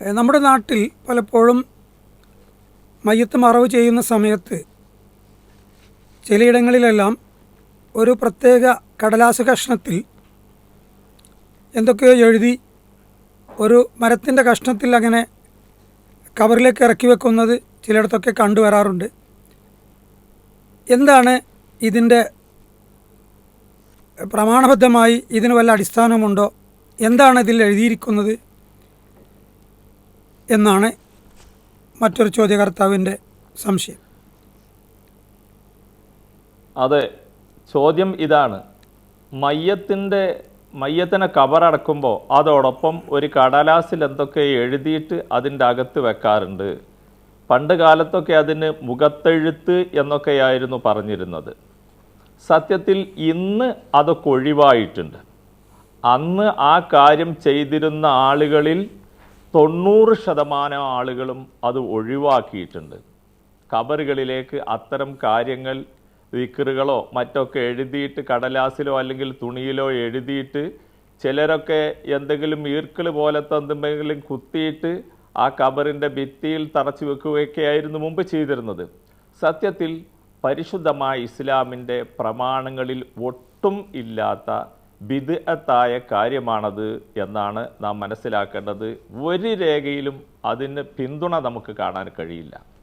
നമ്മുടെ നാട്ടിൽ പലപ്പോഴും മയ്യത്ത് മറവ് ചെയ്യുന്ന സമയത്ത് ചിലയിടങ്ങളിലെല്ലാം ഒരു പ്രത്യേക കടലാസ് കഷ്ണത്തിൽ എന്തൊക്കെയോ എഴുതി ഒരു മരത്തിന്റെ കഷ്ണത്തിൽ അങ്ങനെ കവറിലേക്ക് ഇറക്കി വെക്കുന്നത് ചിലയിടത്തൊക്കെ കണ്ടുവരാറുണ്ട് എന്താണ് ഇതിന്റെ പ്രമാണബദ്ധമായി ഇതിന് വല്ല അടിസ്ഥാനമുണ്ടോ? എന്താണ് ഇതിൽ എഴുതിയിരിക്കുന്നത്? എന്നാണ് മറ്റൊരു ചോദ്യകർത്താവിന്റെ സംശയം. അതെ ചോദ്യം ഇതാണ്. മയ്യത്തിന്റെ മയ്യത്തിനെ കബറടക്കുമ്പോൾ അതോടൊപ്പം ഒരു കടലാസിൽ എന്തൊക്കെ എഴുതിയിട്ട് അതിന്റെ അകത്ത് വെക്കാറുണ്ട്. പണ്ട് കാലത്തൊക്കെ അതിന് മുഖത്തെഴുത്ത് എന്നൊക്കെയായിരുന്നു പറഞ്ഞിരുന്നത്. സത്യത്തിൽ ഇന്ന് അതൊക്കെ ഒഴിവായിട്ടുണ്ട്. അന്ന് ആ കാര്യം ചെയ്തിരുന്ന ആളുകളിൽ തൊണ്ണൂറ് ശതമാനം ആളുകളും അത് ഒഴിവാക്കിയിട്ടുണ്ട്. കബറുകളിലേക്ക് അത്തരം കാര്യങ്ങൾ വിക്കറുകളോ മറ്റൊക്കെ എഴുതിയിട്ട് കടലാസിലോ അല്ലെങ്കിൽ തുണിയിലോ എഴുതിയിട്ട് ചിലരൊക്കെ എന്തെങ്കിലും ഈർക്കിൾ പോലത്തെ എന്തെങ്കിലും കുത്തിയിട്ട് ആ കബറിന്റെ ഭിത്തിയിൽ തറച്ചു വെക്കുകയൊക്കെയായിരുന്നു മുമ്പ് ചെയ്തിരുന്നത്. സത്യത്തിൽ പരിശുദ്ധമായ ഇസ്ലാമിന്റെ പ്രമാണങ്ങളിൽ ഒട്ടും ഇല്ലാത്ത ബിദ്അത്തായ കാര്യമാണത് എന്നാണ് നാം മനസ്സിലാക്കേണ്ടത്. ഒരു രേഖയിലും അതിന് പിന്തുണ നമുക്ക് കാണാൻ കഴിയില്ല.